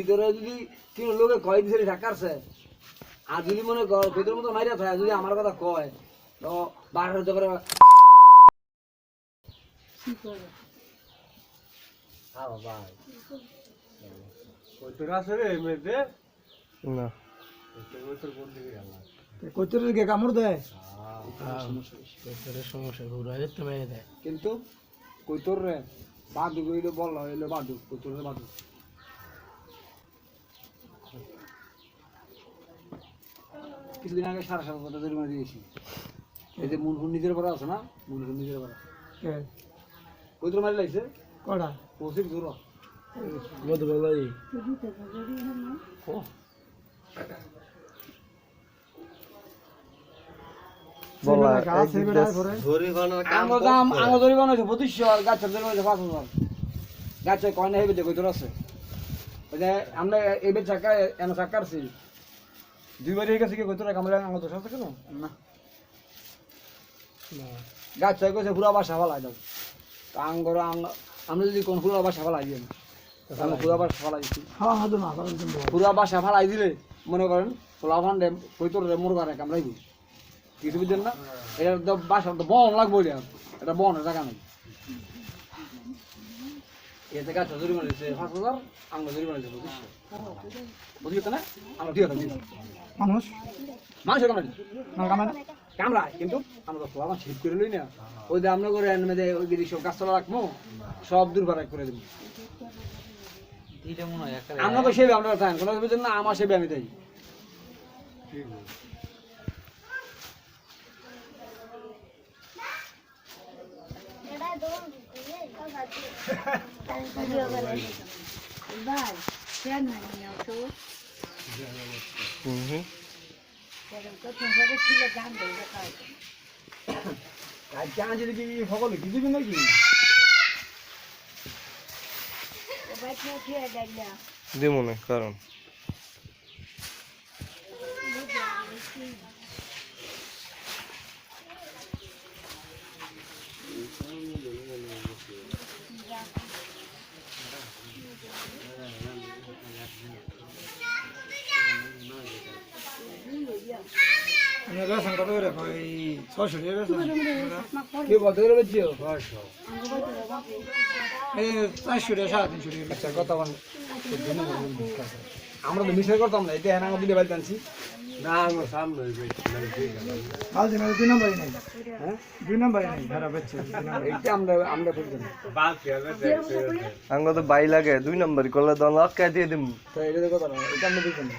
ভিতরে যদি কোনো লোকে কয় দিছে ঢাকারছে আর যদি মনে কর ভিতরের মতো মাইরা থাকে যদি আমার কথা কয় তো বাইরে হতে পারে। ঘুরা যেতে মেরে কিন্তু কৈতর রে বাদু কইলে বল হইল বাদু কৈতর রে বাদু কিছুদিন আগে সাড়ে সাত কথা জরিমানা দিয়েছি এই যে মুনফুন নিজের পরে আছে না? মুনফুন নিজের পরে কে? কৈতর মারি লাগছে? কড়া? পৌঁছির দূর। মধু বলাই গাছ হাজার। কয়না হেবে আছে? আমরা এবার চাকা এনে চাকারছি দুইবার হয়ে গেছে কি কৈতর কামড়ে আঙ্গ দোষ আছে না। গাছ ছয় কইছে পুরা বাসা ফালাই দাও। আঙ্গর আমরা যদি কোন পুরা বাসা ফালাই দিই আমরা পুরা দিচ্ছি হ্যাঁ না কারণ কিন্তু পুরা বাসা ফালাই দিলে মনে করেন পোলাভান ডে কৈতর রে মুরগারে কামড়াইব কিছু বুঝছেন না? এটা তো বাসা তো বন লাগবো এটা। এটা বনের জায়গা নেই। এতে গাছ জরিমানা দিচ্ছে পাঁচ হাজার আঙ্গ জরিমানা দিচ্ছে মানুষ। মানুষের কামড়াই কামড়ায় কিন্তু আমরা তো আমার ঠিক করে লই না। ওই যে আমরা করে এনে ওই দিদি সব গাছতলা রাখব সব দূর ভাড়া করে দেবো। আমরা তো সেবে আমরা থাকেন কোনো না আমার সেবে আমি দেই। Vai, সকলে নাকি. দিব না কারণ রেশন কত করে? টাকা রেশন কে বলতে করে বেচিও এই চারশো টাকা সাড়ে তিনশো টাকা। আচ্ছা কথা বল। আমরা তো মিশাই করতাম না এটা হ্যাঁ আমরা দিলে বাড়িতে আনছি কাল দিন দুই নম্বরই নেই। হ্যাঁ? দুই নম্বরই নেই। ভাড়া বেচছে এইটা আমরা আমরা বুঝলাম আঙ্গ তো বাই লাগে দুই নম্বর করলে তো লক্কা দিয়ে দিম। তো এটা তো না এটা আমরা বুঝলাম না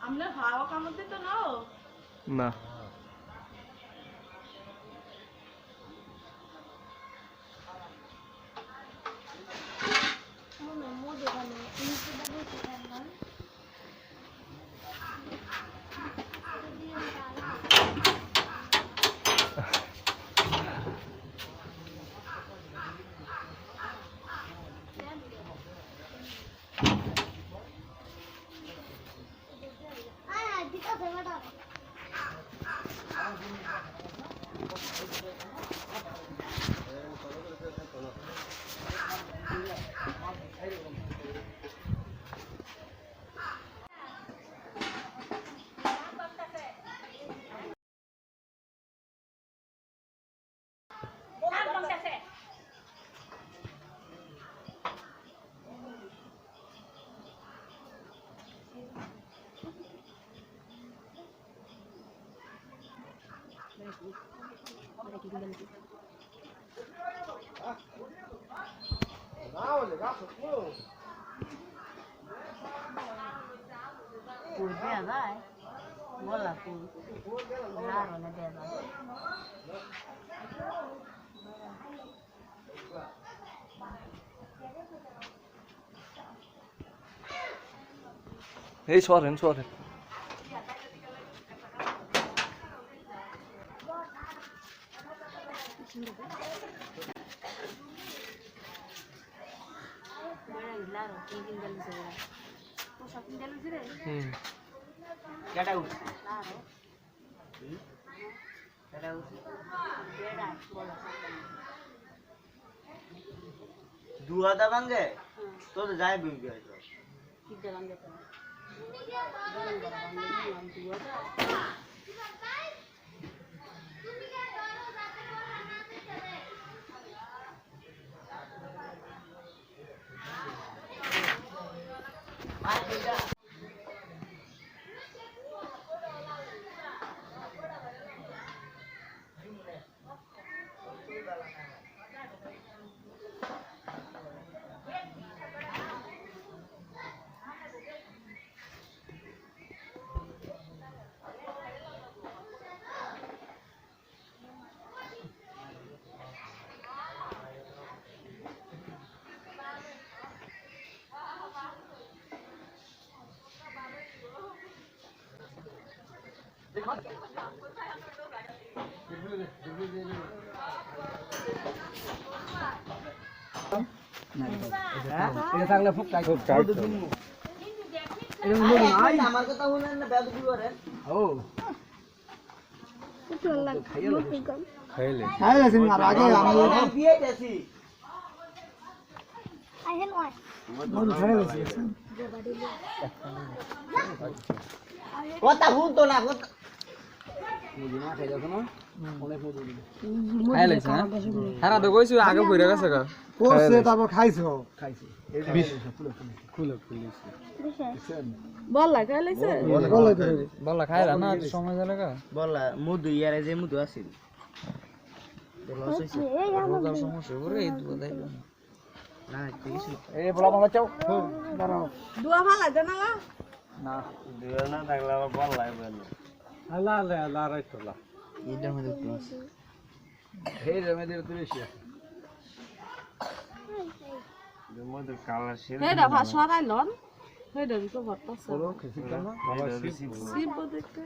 আমরা হাওয়া কামড় দিত না না কি গেলছি ফুল দেওয়া যায় বলা ফুল Beda, bola. দুয়াদা ভাঙ্গে তোর যাই বুঝবি হয়তো এটা থাকলে খুব টাইট খুব টাইট এটা মুড়ি নাই আমার কথা শুনেন না বেদ কি করেন ও দিয়ে গেছি কথা শুনতো না কথা মুড়ি না খাই দেখো না অনেক মুড়ি দিবে খাই লাগছে না হ্যাঁ তো কইছি আগে কইরা গেছে গা। করছে তারপর খাইছো। খাইছি। বললা খাই লাইছে বলে তো বলা খাইলা না সময় গেলে গা? বলা মধু ইয়ারে যে মধু আছিল। সমস্যা করে এই দুধ দেইলো না। এই বলা বাবা চাও। দুয়া ভালা জানা না দুয়া না থাকলে আবার বল। লাগবে আল্লাহ আল্লাহ আল্লাহ এটার মধ্যে একটু আছে। কালার তো ভরতাছে দেখতে।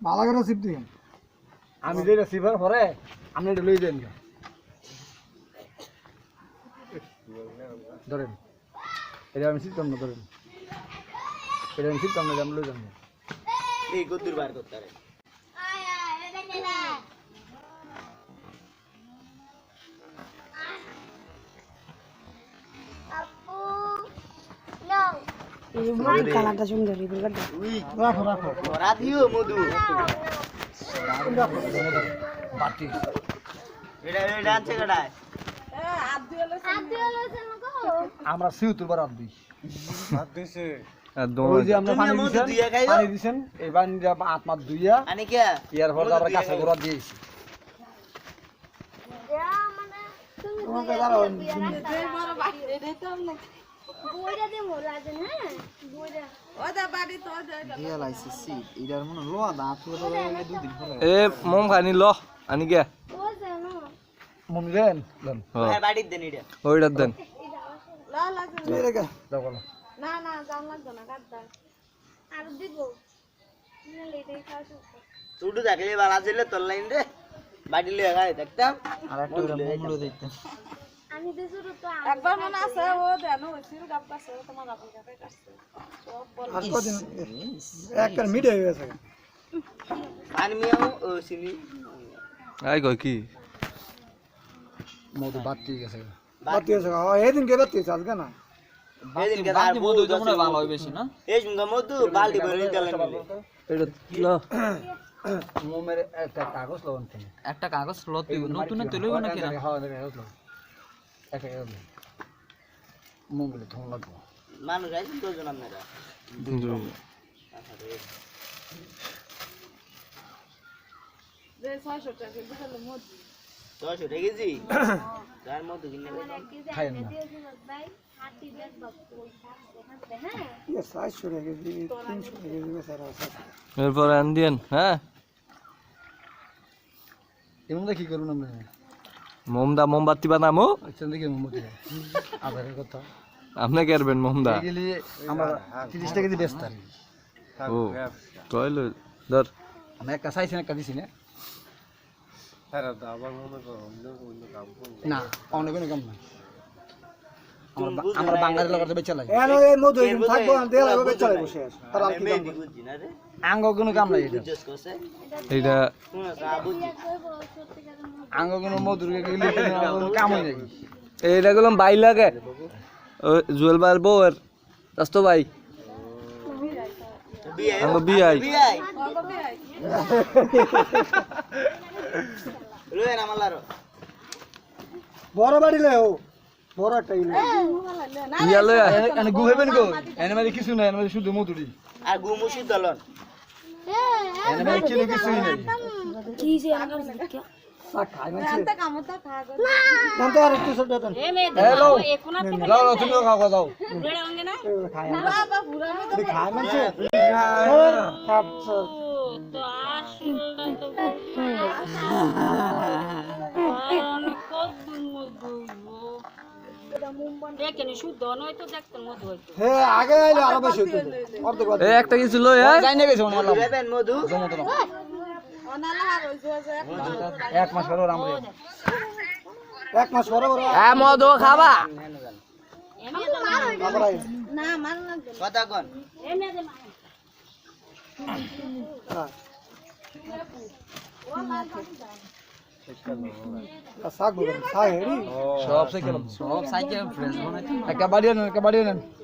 ভালো করে সিপ দিন আমি যে রিসিভার পরে আপনি এটা লই দেন ধরেন। এটা আমি না ধরেন এটা আমি না আমি লই যাব। এই গদ্দুর বার করতে পারে। রাখো রাখো। ওরা দিও মধু। বাটি। এটা এটা আছে কটায় লইছে আমরা সিউ তুলবার আর দিই আর ওই যে আমরা পানি দিছেন? পানি দিছেন এই পানি দিয়ে আত্মা দুইয়া কে? ইয়ার পর মধু কাঁচা গোড়া দিয়েছি তোমাকে দাঁড়াও এই বড় বাড়ি এটাই তো আমরা ওদা বাড়ি তো ওদা এ মোম খানি ল আনি গে। মমি দেন দেন। হ্যাঁ। দেন ওইটা দেন। লা দাও বলো। না না জাম লাগবে না কাট দাও। তুডু থাকলে বালা ছিল তোর লাইন রে। বাড়ি লিয়ে খাই দেখতাম। আর একটা মুমড়ো দিতাম একবার মনে আছে ও দেন হইছিল গাপ কাছে তোমার গাপ কাছে কাছে সব বল। আর কদিন? একটা মিড হয়ে গেছে। আর মিয়াও ও চিনি আই কই কি? মধু বাতি গেছে। বাতি। হয়েছে এদিন কে বাতি আজকে না? একটা কাগজ লবণ একটা কাগজ নতুন তুলে না কিনা হ্যাঁ দেখে কাগজ লবণ একটা কাগজ লবণ মোমগুলো ধোন লাগবো। মানুষ আইছেন দুজন আপনারা। যে ছয়শো টাকা বিকালে মধ্যে ছয়শো তার মধ্যে কিনে খাইয়েন না। চারশো টাকা কেজি তিনশো টাকা কেজি বেচারা আছে। এরপরে আন দিয়েন হ্যাঁ? এমন কি করুন আমরা মোমদা মোমবাতি বানামো। আচ্ছা দেখি মোমবাতি। আধারের কথা। আপনি কেরবেন মোমদা? আমরা তিরিশ টাকা দিয়ে ও কইল ধর। আমরা একটা চাইছি না একটা দিছি না। না অন্য কোনো কাম না আমরা বাঙালি লোকের বেচা লাগে এই মধু থাকব আর কি আঙ্গ কোনো কাম নাই এটা আঙ্গ কোনো মধুর গেলে নাই এইটা গেলাম বাই লাগে ও জুয়েল বার বউয়ের রাস্তো ভাই বিয়াই বিয়ে লয়ে না মালারো বড় বাড়ি লেও বড় একটা ইলে। ইয়া লয়া এনে গু হেবেন গো এনে মানে কিছু নাই এনে মানে শুধু মধুরি আর গুমুসি দলন। এনে মানে কিলো কিছুই নাই। দেন। হ্যালো লাও। লাও তুমি খাও যাও বাবা পুরানো তো খায় মানছে? শুদ্ধ নয় তো দেখতেন মতো হইতো হে আগে আইলে আরও বেশি হতো অর্ধেক বাদ এ একটা কিছু হ্যাঁ যে এক মাস পরে এক মাস পরে পরে মধু খাবা। কথা কোন।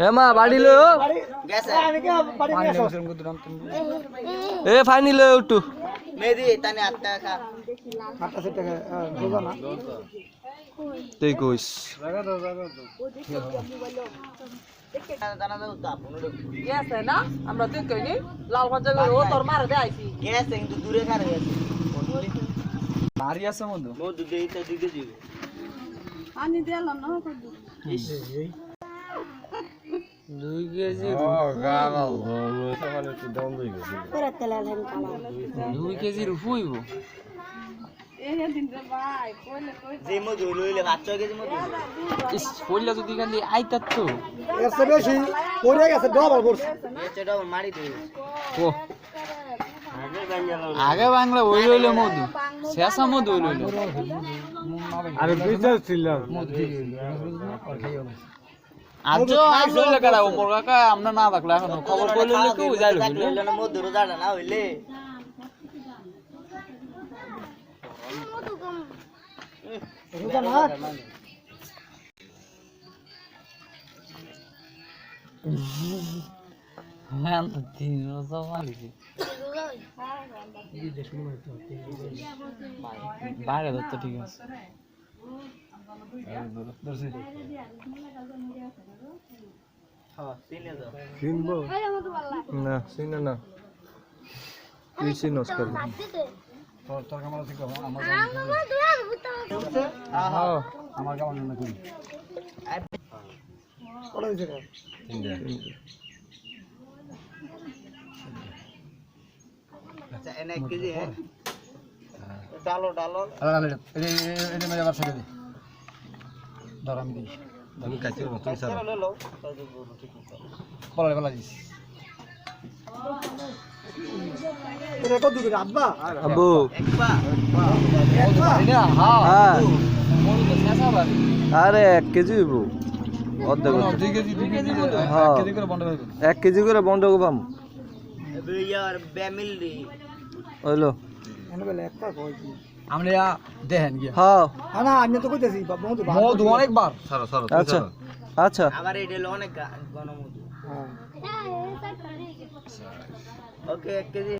এ মা বাড়ি লই ও। গেছে। বাড়ি পানি নিয়ে আসো নেমেছেন কত দাম তুমি এ ফাইনি লই একটু। মেদি তানে আটটা টাকা আটটা টাকা না তুই কইস গেছে না আমরা তুই কইনি লাল ভাজা ও তোর মারে দে আইছি গেছে কিন্তু দূরে খারে গেছে বাড়ি আছে মধু মধু দেই তো দিকে দিবে পানি দিয়াল না কদু দুই কেজি দুই কেজির হইব এই দিন রে ভাই কইলে কই যে তো এর চেয়ে আগে বাংলা ওই লইলে মধু শেষা মধু লইলে আরে বিজনেস ছিল আজও উপর কাকা আমরা না থাকলে এখন খবর কই লইলে কেউ যাইলো বুঝলে না হইলে বুঝা না হ্যাঁ তো তিন রোজা মারিছি বাইরে ধরতে ঠিক আছে কিনবো না চিনো না। তুই চিনস তোর তোর কামাল ঠিক আমার হ্যাঁ আমার কামাল না করি কত দিছে আচ্ছা এনে এক কেজি হ্যাঁ ডালো ডালো আরে এটা এটা মেরে আবার ছেড়ে দে ধর আমি দিই আমি কাছে তুই স্যার লো লো বলা বলা দিস এটা কত আব্বা? হ্যাঁ হ্যাঁ। আরে এক কেজি অর্ধেক হ্যাঁ। এক কেজি করে বন্ধ পাম হইল। আমরা দেখেন গিয়া। হ্যাঁ। না আমি তো কইতেছি মধু মধু অনেকবার। আচ্ছা আচ্ছা। আবার এটা অনেক ঘন মধু। হ্যাঁ। ওকে এক কেজি